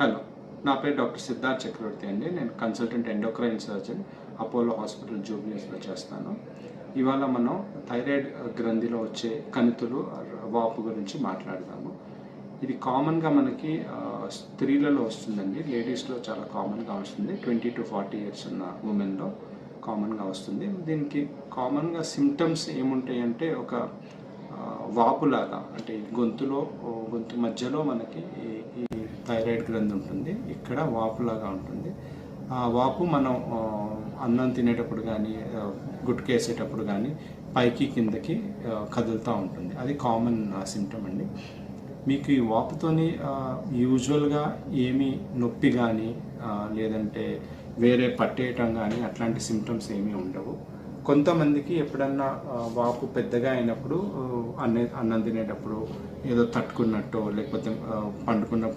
Hello నా పేరు doctor Siddharth Chakravarthy అండి. నేను consultant endocrine surgeon Apollo hospital జూబ్లీస్లో చేస్తాను. ఇవాళ మనం థైరాయిడ్ గ్రంథిలో వచ్చే కణితులు వాపు గురించి మాట్లాడదాము. ఇది కామన్గా మనకి స్త్రీలలో వస్తుందండి. లేడీస్లో చాలా కామన్గా వస్తుంది. ట్వంటీ టు ఫార్టీ ఇయర్స్ ఉన్న ఉమెన్లో కామన్గా వస్తుంది. దీనికి కామన్గా సిమ్టమ్స్ ఏముంటాయి అంటే ఒక వాపులాగా అంటే గొంతులో గొంతు మధ్యలో మనకి ఈ థైరాయిడ్ గ్రంథి ఉంటుంది. ఇక్కడ వాపులాగా ఉంటుంది. ఆ వాపు మనం అన్నం తినేటప్పుడు కానీ గుట్కేసేటప్పుడు కానీ పైకి కిందకి కదులుతూ ఉంటుంది. అది కామన్ సిమ్టమ్ అండి. మీకు ఈ వాపుతోని యూజువల్గా ఏమి నొప్పి కానీ లేదంటే వేరే పట్టేయటం కానీ అట్లాంటి సిమ్టమ్స్ ఏమీ ఉండవు. కొంతమందికి ఎప్పుడన్నా వాపు పెద్దగా అయినప్పుడు అన్న అన్నే అన్నం తినేటప్పుడు ఏదో తట్టుకున్నట్టు లేకపోతే పండుకున్నప్పుడు